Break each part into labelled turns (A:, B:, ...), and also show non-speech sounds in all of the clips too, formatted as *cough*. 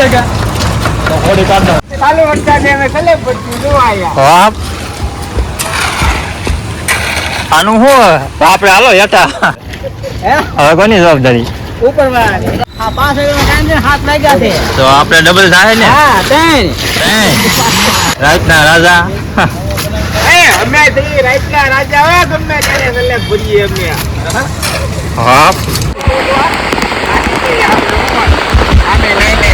A: છે કે? તો હોડી કાઢ. દો
B: ચાલુ વરસાદે અમે કલે પછી જોવા આવ્યા.
A: હા. આનું શું આપણે હાલો હેઠા. હવે કોની જવાબદારી?
B: ઉપર વાળા પાંચ વાગ્યાનો ટાઈમ છે ને હાથ લાગ્યા છે.
A: તો આપણે ડબલ થાય ને?
B: હા ત્રણ.
A: ત્રણ. રાતના રાજા.
B: એ અમે થઈ રાતના રાજા હોય ગમે ત્યારે કલે ભરીએ અમે.
A: હા.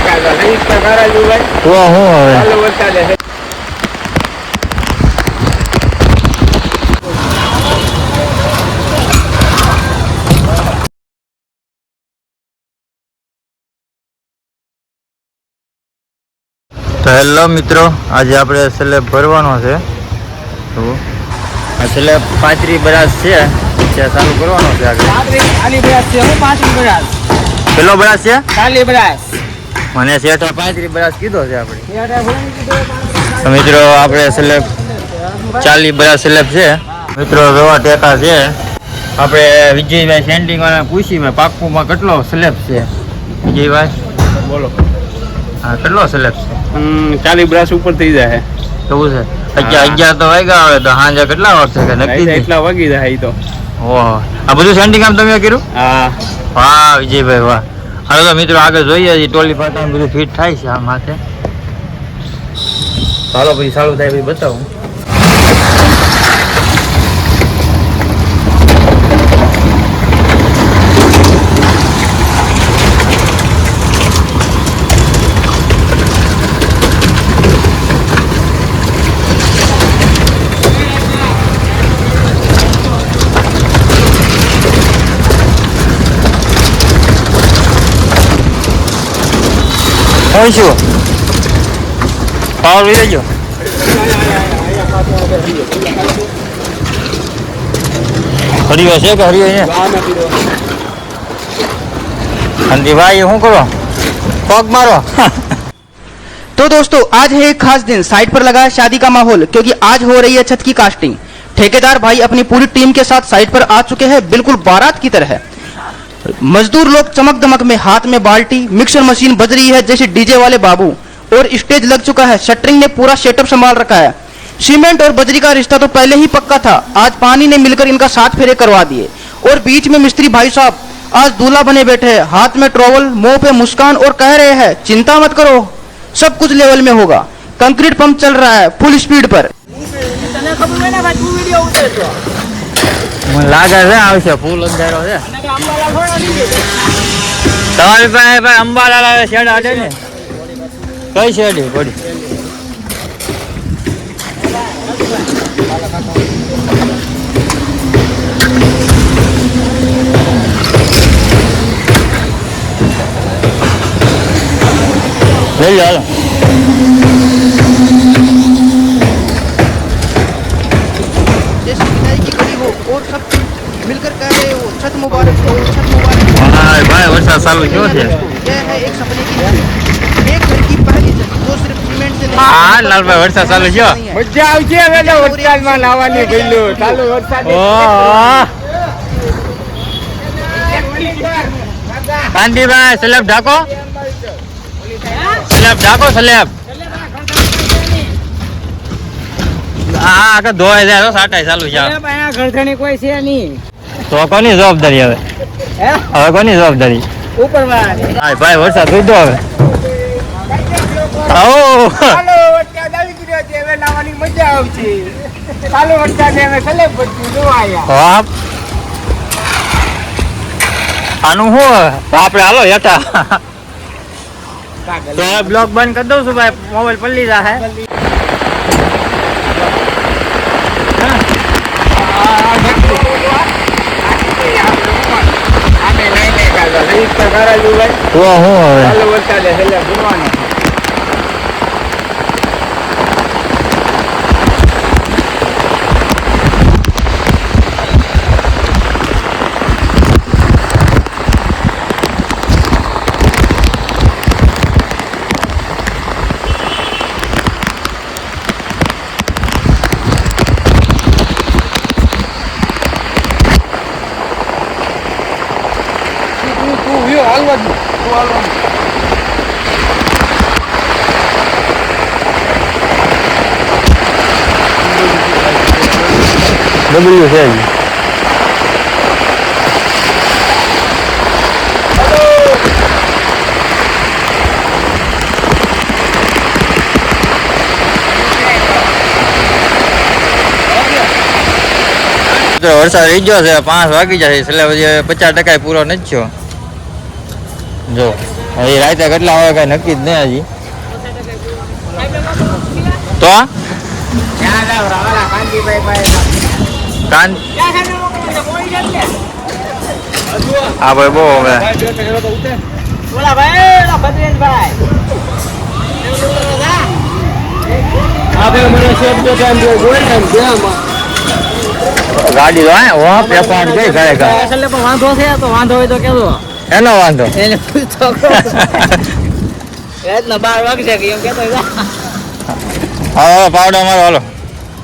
B: અમે લઈને કાઢો લઈ તો ખરા જ ભાઈ
A: તો શું હવે
B: ચાલુ વરસાદે છે
A: તો હેલો મિત્રો આજે આપણે સ્લેબ ભરવાનો છે. તો આ સ્લેબ પાંત્રી બરાસ છે ત્યાં ચાલુ કરવાનો છે આગળ.
B: પાંત્રીસ ખાલી બ્રાસ છે હું પાંત્રીસ બ્રાસ
A: કેટલો બરાસ છે?
B: ખાલી બ્રાસ
A: મને શેઠા પાંત્રીસ બ્રાસ કીધો છે આપણે. તો મિત્રો આપણે સ્લેબ ચાલી બ્રાસ સ્લેબ છે. મિત્રો રવા ટેકા છે. આપણે વિજયભાઈ સેન્ટિંગ વાળા પૂછી મેં પાકુમાં કેટલો સ્લેબ છે? વિજયભાઈ?
B: બોલો.
A: હા કેટલો સ્લેબ છે?
B: ચાલી બ્રાસ ઉપર થઈ જાય
A: કેવું છે? અગિયાર અગિયાર તો વાગ્યા આવે તો સાંજે કેટલા વાગશે કે નક્કી?
B: એટલા વાગી જાય ઈ તો.
A: ઓહો. આ બધું સેન્ટિંગ કામ તમે કર્યું?
B: હા.
A: વાહ વિજયભાઈ વાહ. હાલો તો મિત્રો, આગળ જોઈએ છીએ ટોલી પાટા બધું ફિટ થાય છે આ માથે ચાલો પછી સારું થાય પછી બતાવું. હું શું પાવર લઈ લેજો હરિયો છે કે હરિયો છે ભાઈ શું કરો પગ મારો
C: तो दोस्तों आज है एक खास दिन साइट पर लगा है शादी का माहौल क्योंकि आज हो रही है छत की कास्टिंग ठेकेदार भाई अपनी पूरी टीम के साथ साइट पर आ चुके हैं बिल्कुल बारात की तरह मजदूर लोग चमक दमक में हाथ में बाल्टी मिक्सर मशीन बज रही है, जैसे डीजे वाले बाबू। और स्टेज लग चुका है शटरिंग ने पूरा सेटअप संभाल रखा है। सीमेंट और बजरी का रिश्ता तो पहले ही पक्का था। आज पानी ने मिलकर इनका साथ फेरे करवा दिए। और बीच में मिस्त्री भाई साहब, आज दूल्हा बने बैठे हैं। हाथ में ट्रॉवल मुँह पे मुस्कान और कह रहे हैं, चिंता मत करो, सब कुछ लेवल में होगा। कंक्रीट पंप चल रहा है फुल स्पीड पर.
A: મને લાગે છે આવશે ફૂલ અંધારો છે
B: અને કે અંબાલાલ થોડો નહીં
A: તમારી પાસે ભાઈ અંબાલાલ આવે શેડ આડે ને કઈ શેડી પડી લઈ લો
C: सीमेंट से नहीं
A: હા લાલભાઈ વરસાદ ચાલુ થયો
C: नहीं है।
B: મજા આવશે હવે તો વરસાદમાં નાવાની ભઈલું ચાલુ વરસાદ
A: ઓહ કાંતિભાઈ સ્લેબ ઢાકો સ્લેબ ઢાકો સ્લેબ હા કે ધોવાઈ જાય તો સાટાઈ ચાલુ છે
B: અહીંયા ઘરધણી કોઈ છે નહીં
A: તો કોની જવાબદારી હવે
B: હે
A: હવે કોની જવાબદારી
B: ઉપર વાળા
A: હા ભાઈ વરસાદ ઉડો હવે. આવો.
B: હાલો વરસાદ આવી ગયો છે હવે નાવાની મજા આવશે. ચાલુ વરસાદે હવે કલે પડતી જોવા આવ્યા
A: હા. આનું શું આપણે હાલો હેઠા. બ્લોક બંધ કરી દઉં છું ભાઈ. મોબાઈલ પલ્લી જા હે
B: તો
A: શું હવે
B: હાલવા દઉં તું હાલવા
A: વરસાદ રહી ગયો છે પાંચ વાગી જાય એટલે પચાસ ટકા પૂરો નથી થયો. જો, હજી રાતે કેટલા હોય કઈ નક્કી જ નહીં હજી. તો કાન? આ ભાઈ બહુ હવે. ગાડી તો હે ઓ પેપાટ ગઈ ખરેખર.
B: વાંધો છે, તો વાંધો હોય તો કેજો.
A: એનો વાંધો.
B: એને પૂછો *laughs* રાતના બાર વાગશે કે એમ કેતો.
A: હાલો પાવડો મારો હાલો.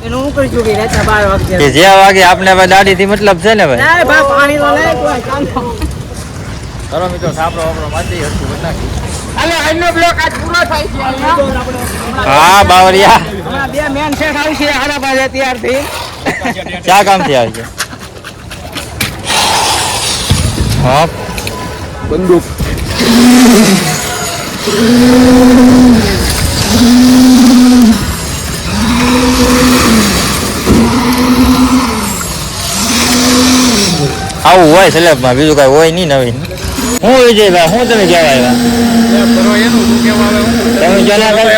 B: એનું હું કરી ચૂકી રાતના બાર વાગશે.
A: કે જે વાગે આપણે ભાઈ દાઢી થી મતલબ છે ને ભાઈ?
B: ના ભાઈ પાણી તો લે
A: ચલો મિત્રો હા બાવરિયા
B: હમણાં બે મેન શેઠ આવશે આના પાસે ત્યારથી
A: ક્યાં કામથી આવી છે? હા
B: બંદૂક.
A: આવું હોય સલેબમાં બીજું કઈ હોય નહીં નવીન. હું વિજયભાઈ હું તમે કહેવા આવ્યા?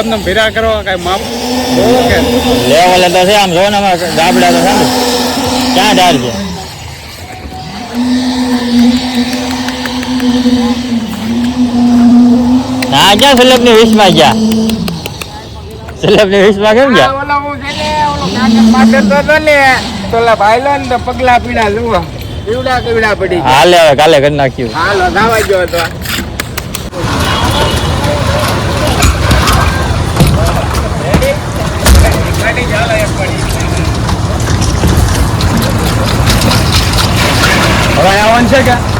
A: તમે
D: ભેરા કરો કાંઈ માપ
A: લેવલે તો છે આમ જો ને અમારે ગાબડા તો છે ક્યાં ડાર છે? હા ગયા સ્લેબની વીસમાં ગયા? સ્લેબની વીસમાં કેમ ગયા?
B: ઓલો હું છે ને ઓલો કાકા પાછળ તો હતો ને તો ઓલા ભાઈલો ને તો પગલા પીડા લુવા પીવડા પીવડા પડી.
A: હાલે હવે કાલે કરી નાખ્યું.
B: હાલો ગાવા ગયો તો.
D: હવે આવવાનું છે કે?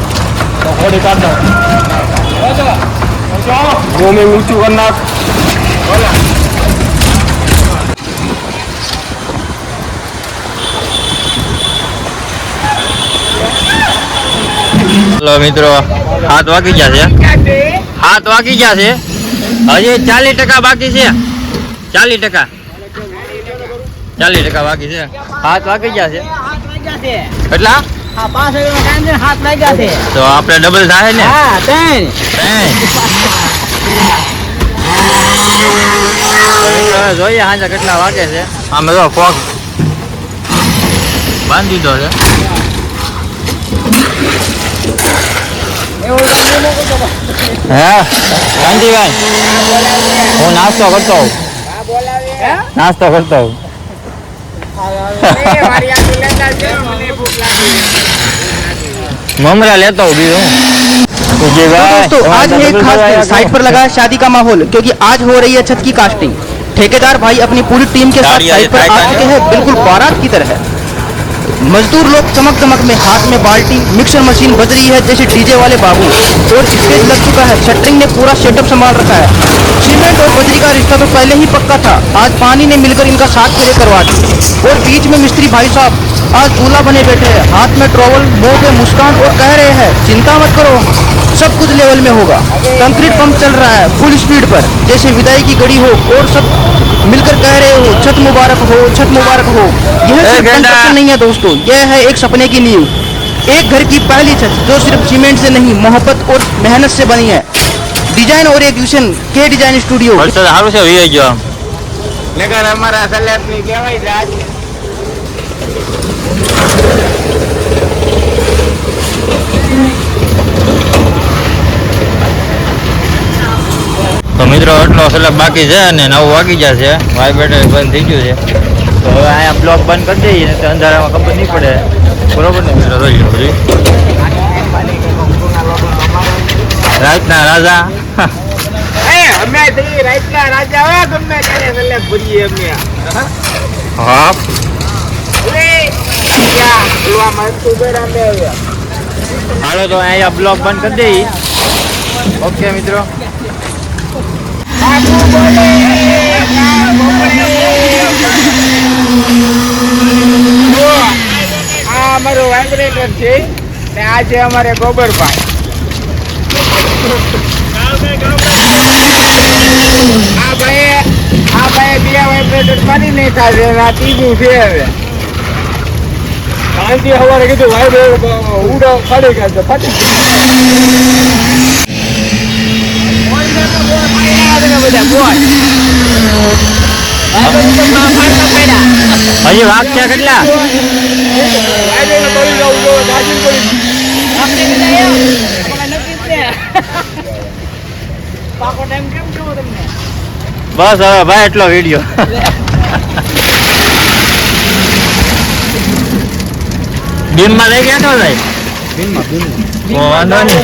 D: તો હોડી કાઢ દો ભૂમિ ઊંચું કરી નાખ
A: ચલો મિત્રો હાથ વાગી ગયા છે હાથ વાગી ગયા છે હજી ચાલીસ ટકા બાકી છે ચાલીસ ટકા ચાલીસ ટકા બાકી છે હાથ વાગી ગયા છે
B: હાથ વાગ્યા છે
A: એટલા
B: હા પાંચ વાગ્યાનો ટાઈમ છે હાથ લાગ્યા છે.
A: તો આપણે ડબલ થાય ને?
B: હા ત્રણ.
A: ત્રણ. જોઈએ હાજર કેટલા વાગે છે. આમે તો ફોક બાંધી દીધો છે. હે? કાંતિભાઈ હું નાસ્તો કરતો
B: હા
A: નાસ્તો કરતો હોઉં. ममरा लेता होगी
C: तो दोस्तों आज है खास साइट पर लगा शादी का माहौल क्योंकि आज हो रही है छत की कास्टिंग ठेकेदार भाई अपनी पूरी टीम के साथ साइट पर आ चुके हैं। बिल्कुल बारात की तरह मजदूर लोग चमक चमक में हाथ में बाल्टी मिक्सर मशीन बज रही है जैसे डीजे वाले बाबू। और स्टेज लग चुका है। शटरिंग ने पूरा सेटअप संभाल रखा है। सीमेंट और बजरी का रिश्ता तो पहले ही पक्का था। आज पानी ने मिलकर इनका साथ खड़े करवा दी और बीच में मिस्त्री भाई साहब आज दूल्हा बने बैठे हैं। हाथ में ट्रोवल मुँह पे मुस्कान और कह रहे हैं चिंता मत करो सब कुछ लेवल में होगा। कंक्रीट पंप चल रहा है फुल स्पीड पर। जैसे विदाई की घड़ी हो और सब मिलकर कह रहे हो छत मुबारक हो छत मुबारक हो। यह कंस्ट्रक्शन नहीं है दोस्तों यह है एक सपने की नींव। एक घर की पहली छत जो सिर्फ़ सीमेंट से नहीं मोहब्बत और मेहनत से बनी है। डिज़ाइन और एग्जीक्यूशन के डिज़ाइन स्टूडियो
A: हमारा મિત્રો એટલો સ્લેબ બાકી છે અને નવ વાગી ગયા છે. વાઇબ્રેટર બંધ થઈ ગયું છે. તો હવે અહીંયા બ્લોક બંધ કરી દઈએ તો અંધારામાં ખબર નહીં પડે. બરોબર ને મિત્રો? જોઈ લો રાતના રાજા.
B: એ અમે થઈ રાજા હોય ગમે ત્યારે સલેબ ભરીએ અમે.
A: હા. હાલો તો અહીંયા બ્લોક બંધ કરી દઈએ. ઓકે મિત્રો.
B: જો, અમારું વાઇબ્રેટર છે ને આ છે અમારે ગોબરભાઈ આ ભાઈ આ ભાઈ બે વાઇબ્રેટર મારી નહીં થાય આ છે હવે
E: શાંતિ સવારે કીધું વાઇબ્રેટર બે ઉડો કાઢી ગયા. ફાટી
D: હજી વાઘ છે કેટલા? બસ હવે ભાઈ એટલો વીડિયો. બીમમાં લઈ ગયા તો ભાઈ? ઓ, વાંધો નહીં.